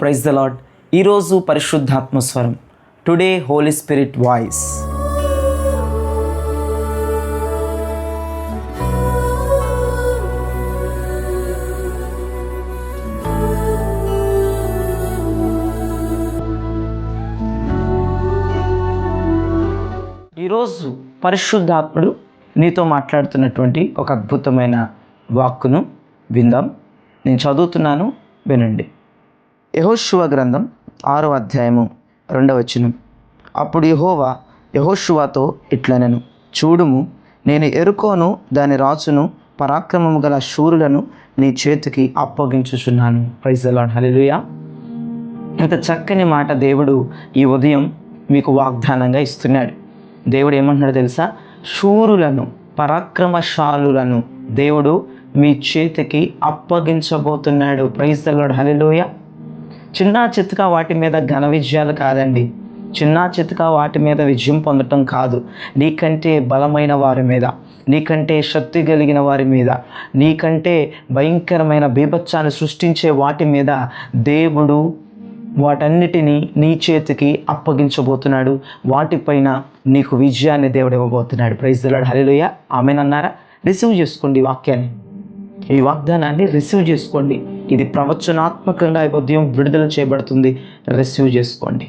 Praise the lord ఈరోజు పరిశుద్ధాత్మస్వరం today holy spirit voice. ఈరోజు పరిశుద్ధాత్ముడు నీతో మాట్లాడుతున్నటువంటి ఒక అద్భుతమైన వాక్కును విందాం. నేను చదువుతున్నాను వినండి. యహోశువ గ్రంథం ఆరో అధ్యాయము రెండవ వచనం. అప్పుడు యహోవా యహోశువాతో ఇట్లనెను చూడుము నేను ఎరుకోను దాని రాజును పరాక్రమము గల శూరులను నీ చేతికి అప్పగించుచున్నాను. ప్రైజ్ అలాడ్ ఇంత చక్కని మాట దేవుడు ఈ ఉదయం మీకు వాగ్దానంగా ఇస్తున్నాడు. దేవుడు ఏమంటున్నాడు తెలుసా? శూరులను పరాక్రమశాలులను దేవుడు మీ చేతికి అప్పగించబోతున్నాడు. ప్రైజ్ దలాడు చిన్న చితక వాటి మీద ఘన విజయాలు కాదండి. చిన్న చితక వాటి మీద విజయం పొందటం కాదు. నీకంటే బలమైన వారి మీద నీకంటే శక్తి కలిగిన వారి మీద నీకంటే భయంకరమైన బీభత్సాన్ని సృష్టించే వాటి మీద దేవుడు వాటన్నిటినీ నీ చేతికి అప్పగించబోతున్నాడు. వాటిపైన నీకు విజయాన్ని దేవుడు ఇవ్వబోతున్నాడు. ప్రైజ్ దలాడు హరిలోయ ఆమెనన్నారా రిసీవ్ చేసుకోండి వాక్యాన్ని. ఈ వాగ్దానాన్ని రిసీవ్ చేసుకోండి. ఇది ప్రవచనాత్మకంగా ఈ ఉదయం విడుదల చేయబడుతుంది. రిసీవ్ చేసుకోండి.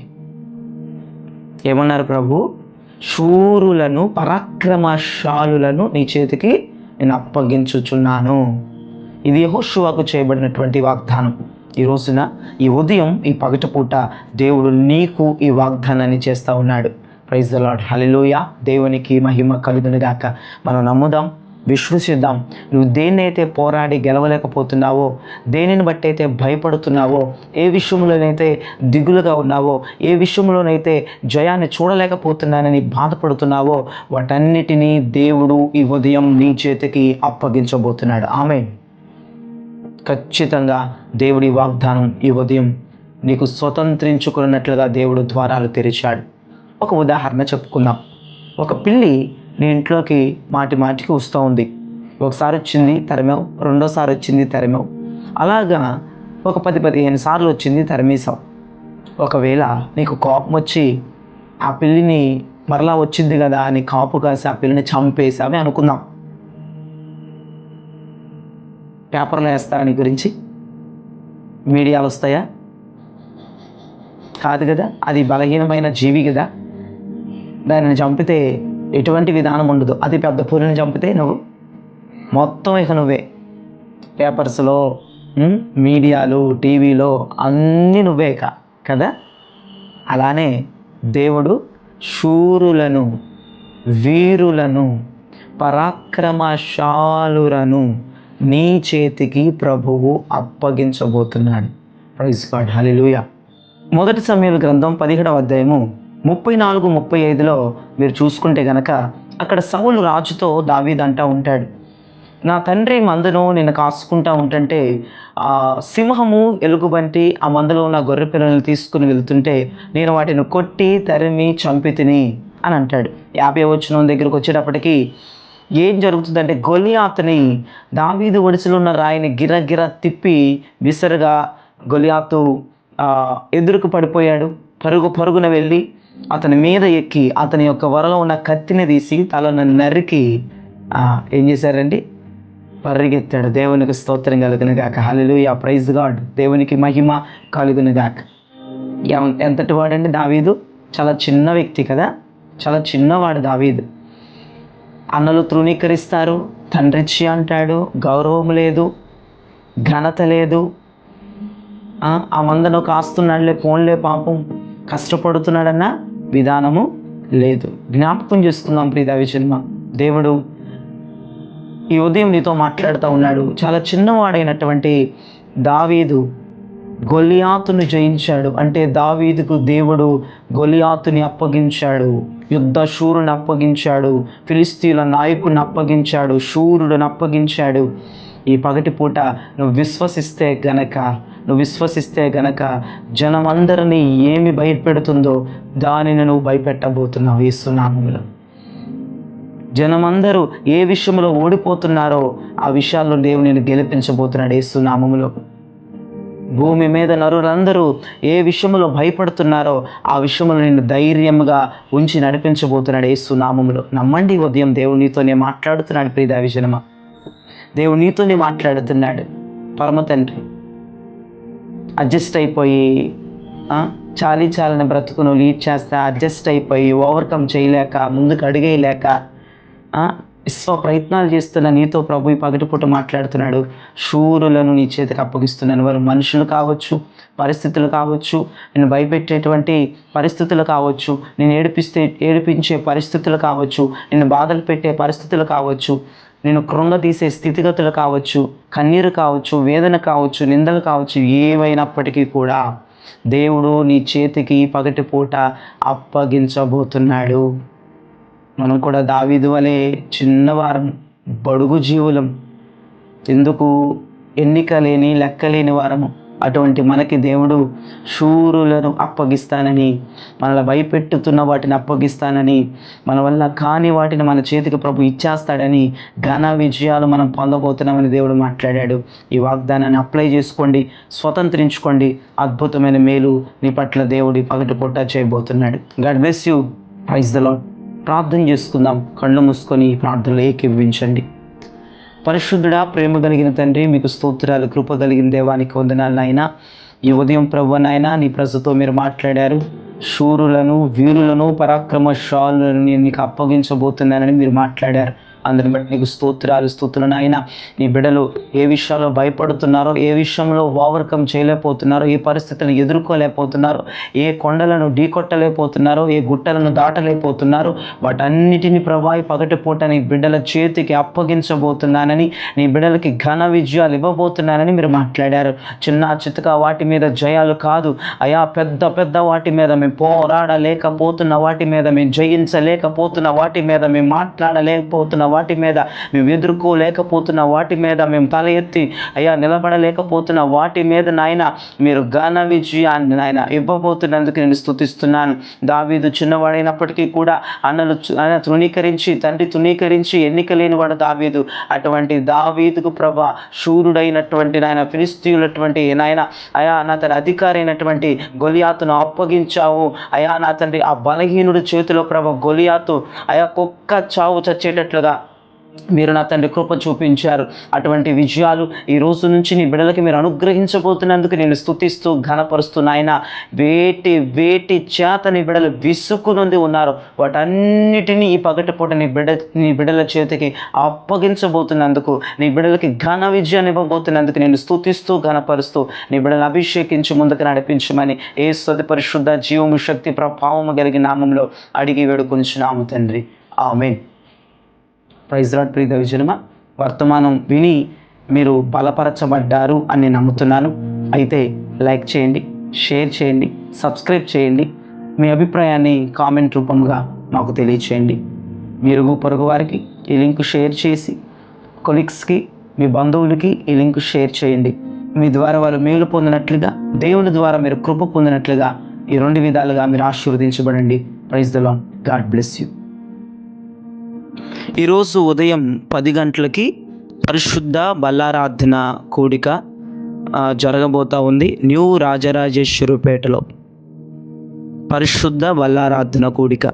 ఏమన్నారు ప్రభు? శూరులను పరాక్రమశాలులను నీ చేతికి నేను అప్పగించుచున్నాను. ఇది యహోషువాకు చేయబడినటువంటి వాగ్దానం. ఈ రోజున ఈ ఉదయం ఈ పగటిపూట దేవుడు నీకు ఈ వాగ్దానాన్ని చేస్తూ ఉన్నాడు. ప్రైజ్ ద లాడ్ హలిలోయ దేవునికి మహిమ కలుగునిగాక. మనం నమ్ముదాం. విశ్వసిద్దాం. నువ్వు దేన్నైతే పోరాడి గెలవలేకపోతున్నావో దేనిని బట్టి అయితే భయపడుతున్నావో ఏ విషయంలోనైతే దిగులుగా ఉన్నావో ఏ విషయంలోనైతే జయాన్ని చూడలేకపోతున్నానని బాధపడుతున్నావో వాటన్నిటినీ దేవుడు ఈ ఉదయం నీ చేతికి అప్పగించబోతున్నాడు. ఆమె ఖచ్చితంగా దేవుడి వాగ్దానం ఈ ఉదయం నీకు స్వతంత్రించుకున్నట్లుగా దేవుడు ద్వారాలు తెరిచాడు. ఒక ఉదాహరణ చెప్పుకుందాం. ఒక పిల్లి నీ ఇంట్లోకి మాటి మాటికి వస్తూ ఉంది. ఒకసారి వచ్చింది తరిమావు. రెండోసారి వచ్చింది తరిమావు. అలాగా ఒక పది పదిహేను సార్లు వచ్చింది తరిమేశావు. ఒకవేళ నీకు కోపం వచ్చి ఆ పిల్లిని మరలా వచ్చింది కదా అని కాపు కాసి ఆ పిల్లిని చంపేసావి అనుకుందాం. పేపర్లో వేస్తారని గురించి. మీడియాలు వస్తాయా? కాదు కదా అది బలహీనమైన జీవి కదా. దానిని చంపితే ఎటువంటి విధానం ఉండదు. అది పెద్ద పులిని చంపితే నువ్వు మొత్తం ఇక నువ్వే. పేపర్స్లో మీడియాలు టీవీలో అన్నీ నువ్వే ఇక కదా? అలానే దేవుడు శూరులను వీరులను పరాక్రమశాలులను నీ చేతికి ప్రభువు అప్పగించబోతున్నాడు. ప్రైజ్ గాడ్ హల్లెలూయా మొదటి సమయాల గ్రంథం పదిహేడవ అధ్యాయము ముప్పై నాలుగు ముప్పై ఐదులో మీరు చూసుకుంటే గనక అక్కడ సౌలు రాజుతో దావీదంటా ఉంటాడు. నా తండ్రి మందను నేను కాసుకుంటా ఉంటుంటే ఆ సింహము ఎలుగుబంటి ఆ మందలో ఉన్న గొర్రె పిల్లలను తీసుకుని వెళ్తుంటే నేను వాటిని కొట్టి తరిమి చంపి తిని అని అంటాడు. యాభై వచ్చిన దగ్గరకు వచ్చేటప్పటికి ఏం జరుగుతుందంటే గొలియాతుని దావీదు ఒడిసిలో ఉన్న రాయిని గిర గిర తిప్పి విసరగా గొలియాతు ఎదురుకు పడిపోయాడు. పరుగు పరుగున వెళ్ళి అతని మీద ఎక్కి అతని యొక్క వరలో ఉన్న కత్తిని తీసి తలను నరికి ఏం చేశారండి? పరిగెత్తాడు. దేవునికి స్తోత్రం కలుగును గాక. యా ప్రైజ్ గాడ్ దేవునికి మహిమ కలుగును గాక. ఎంతటి వాడండి? దావీదు. చాలా చిన్న వ్యక్తి కదా. చాలా చిన్నవాడు దావీదు. అన్నలు తృణీకరిస్తారు. తండ్రిచ్చి అంటాడు. గౌరవం లేదు. ఘనత లేదు. ఆ ఆ మందను కాస్తున్నాడులే ఫోన్లే పాపం. కష్టపడుతున్నాడన్న విధానము లేదు. జ్ఞాపకం చేస్తున్నాం ప్రీత విజన్మ. దేవుడు ఈ ఉదయం నీతో మాట్లాడుతూ ఉన్నాడు. చాలా చిన్నవాడైనటువంటి దావీదు గొలియాతును జయించాడు. అంటే దావీదుకు దేవుడు గొలియాతుని అప్పగించాడు. యుద్ధ శూరుని అప్పగించాడు. ఫిలిస్తీన్ల నాయకుడిని అప్పగించాడు. శూరుడిని అప్పగించాడు. ఈ పగటి పూట నువ్వు విశ్వసిస్తే గనక నువ్వు విశ్వసిస్తే గనక జనమందరినీ ఏమి భయపెడుతుందో దానిని నువ్వు భయపెట్టబోతున్నావు ఇస్తున్నాములో జనమందరూ ఏ విషయంలో ఓడిపోతున్నారో ఆ విషయాల్లో దేవుని నేను గెలిపించబోతున్నాడు ఏసునామములో భూమి మీద నరులందరూ ఏ విషయంలో భయపడుతున్నారో ఆ విషయంలో నేను ధైర్యంగా ఉంచి నడిపించబోతున్నాడు ఏసునామములో నమ్మండి ఉదయం దేవుడు నీతోనే మాట్లాడుతున్నాడు ప్రియ విజనమా దేవుడు నీతోనే మాట్లాడుతున్నాడు. పరమ తండ్రి అడ్జస్ట్ అయిపోయి చాలీ చాలని బ్రతుకును లీడ్ చేస్తే అడ్జస్ట్ అయిపోయి ఓవర్కమ్ చేయలేక ముందుకు అడిగేయలేక సో ప్రయత్నాలు చేస్తున్న నీతో ప్రభు ఈ పగటిపూట మాట్లాడుతున్నాడు. శూరులను నీ చేతికి అప్పగిస్తున్నాను. వారు మనుషులు కావచ్చు పరిస్థితులు కావచ్చు నేను భయపెట్టేటువంటి పరిస్థితులు కావచ్చు నేను ఏడిపిస్తే ఏడిపించే పరిస్థితులు కావచ్చు నేను బాధలు పెట్టే పరిస్థితులు కావచ్చు నేను కృంగతీసే స్థితిగతులు కావచ్చు కన్నీరు కావచ్చు వేదన కావచ్చు నిందలు కావచ్చు ఏవైనప్పటికీ కూడా దేవుడు నీ చేతికి పగటిపూట అప్పగించబోతున్నాడు. మనం కూడా దావీదు వలె చిన్నవారం బడుగు జీవులం. ఎందుకు? ఎన్నిక లేని లెక్కలేని వారము. అటువంటి మనకి దేవుడు శూరులను అప్పగిస్తానని మనల్ని భయపెట్టుతున్న వాటిని అప్పగిస్తానని మన వల్ల కాని వాటిని మన చేతికి ప్రభు ఇచ్చేస్తాడని ఘన విజయాలు మనం పొందబోతున్నామని దేవుడు మాట్లాడాడు. ఈ వాగ్దానాన్ని అప్లై చేసుకోండి స్వతంత్రించుకోండి. అద్భుతమైన మేలు నీ పట్ల దేవుడి పగటి పొట్ట చేయబోతున్నాడు. God bless you. Praise the lord ప్రార్థన చేసుకుందాం. కళ్ళు మూసుకొని ఈ ప్రార్థనలో పరిశుద్ధుడా ప్రేమ కలిగిన తండ్రి మీకు స్తోత్రాలు కృప కలిగిన దేవానికి వందనాలు నాయన. ఈ ఉదయం ప్రభు నాయన నీ ప్రజతో మీరు మాట్లాడారు. శూరులను వీరులను పరాక్రమశాలను నేను నీకు అప్పగించబోతున్నానని మీరు మాట్లాడారు. అందుని బట్టి నీకు స్తోత్రాలు స్తోత్రులు నాయన. నీ బిడ్డలు ఏ విషయాల్లో భయపడుతున్నారో ఏ విషయంలో ఓవర్కమ్ చేయలేకపోతున్నారో ఏ పరిస్థితులను ఎదుర్కోలేకపోతున్నారో ఏ కొండలను ఢీకొట్టలేకపోతున్నారో ఏ గుట్టలను దాటలేకపోతున్నారో వాటన్నిటిని ప్రభావి పగటి పూట నీ బిడ్డల చేతికి అప్పగించబోతున్నానని నీ బిడ్డలకి ఘన విజయాలు ఇవ్వబోతున్నానని మీరు మాట్లాడారు. చిన్న చితక వాటి మీద జయాలు కాదు. అయా పెద్ద పెద్ద వాటి మీద మేము పోరాడలేకపోతున్న వాటి మీద మేము జయించలేకపోతున్న వాటి మీద మేము మాట్లాడలేకపోతున్న వాటి మీద మేము ఎదుర్కోలేకపోతున్న వాటి మీద మేము తల ఎత్తి అయ్యా నిలబడలేకపోతున్న వాటి మీద నాయన మీరు ఘన విజయాన్ని నాయన ఇవ్వబోతున్నందుకు నేను స్తుతిస్తున్నాను. దావీదు చిన్నవాడైనప్పటికీ కూడా అన్నలు ఆయన తృణీకరించి తండ్రి తృణీకరించి ఎన్నిక లేనివాడు దావీదు. అటువంటి దావీదుకు ప్రభ శూరుడైనటువంటి నాయన ఫిలిస్తీయులటువంటి నాయన అయా నా తన అధికారి అయినటువంటి గొలియాతును అప్పగించావు. అయా నా తండ్రి ఆ బలహీనుడి చేతిలో ప్రభ గొలియాతు అయా కుక్క చావు చచ్చేటట్లుగా మీరు నా తండ్రి కృప చూపించారు. అటువంటి విజయాలు ఈ రోజు నుంచి నీ బిడ్డలకి మీరు అనుగ్రహించబోతున్నందుకు నేను స్థుతిస్తూ ఘనపరుస్తూ నాయన వేటి వేటి చేత నీ బిడ్డలు విసుక్కునుంది ఉన్నారు. వాటన్నిటినీ ఈ పగటి పూట నీ బిడ్డ నీ బిడ్డల చేతికి అప్పగించబోతున్నందుకు నీ బిడ్డలకి ఘన విజయాన్ని ఇవ్వబోతున్నందుకు నేను స్తుతిస్తూ ఘనపరుస్తూ నీ బిడ్డలను అభిషేకించి ముందుకు నడిపించమని ఏ సతి పరిశుద్ధ జీవము శక్తి ప్రభావము కలిగిన నామంలో అడిగి వేడుకొంచున్నాము తండ్రి. ఆమెన్. ప్రైజ్ రాడ్ ప్రీత విజయమ వర్తమానం విని మీరు బలపరచబడ్డారు అని నమ్ముతున్నాను. అయితే లైక్ చేయండి షేర్ చేయండి సబ్స్క్రైబ్ చేయండి. మీ అభిప్రాయాన్ని కామెంట్ రూపంగా మాకు తెలియచేయండి. మీరు పొరుగు వారికి ఈ లింక్ షేర్ చేసి కొలీగ్స్కి మీ బంధువులకి ఈ లింక్ షేర్ చేయండి. మీ ద్వారా వారు మేలు పొందినట్లుగా దేవుని ద్వారా మీరు కృప పొందినట్లుగా ఈ రెండు విధాలుగా మీరు ఆశీర్వదించబడండి. Praise the lord God bless you. ఈరోజు ఉదయం పది గంటలకి పరిశుద్ధ బల్లారాధన కూడిక జరగబోతా ఉంది న్యూ రాజరాజేశ్వరిపేటలో పరిశుద్ధ బల్లారాధన కూడిక.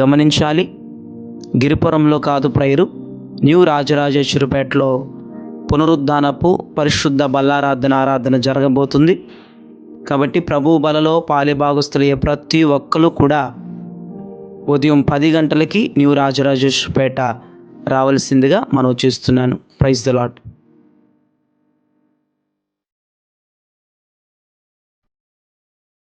గమనించాలి గిరిపురంలో కాదు ప్రైరు న్యూ రాజరాజేశ్వరిపేటలో పునరుద్ధానపు పరిశుద్ధ బల్లారాధన ఆరాధన జరగబోతుంది. కాబట్టి ప్రభు బలలో పాలిభాగస్తులయ్యే ప్రతి ఒక్కరు కూడా ఉదయం పది గంటలకి న్యూ రాజరాజేశ్వరపేట రావాల్సిందిగా మనం చేస్తున్నాను. Praise the lot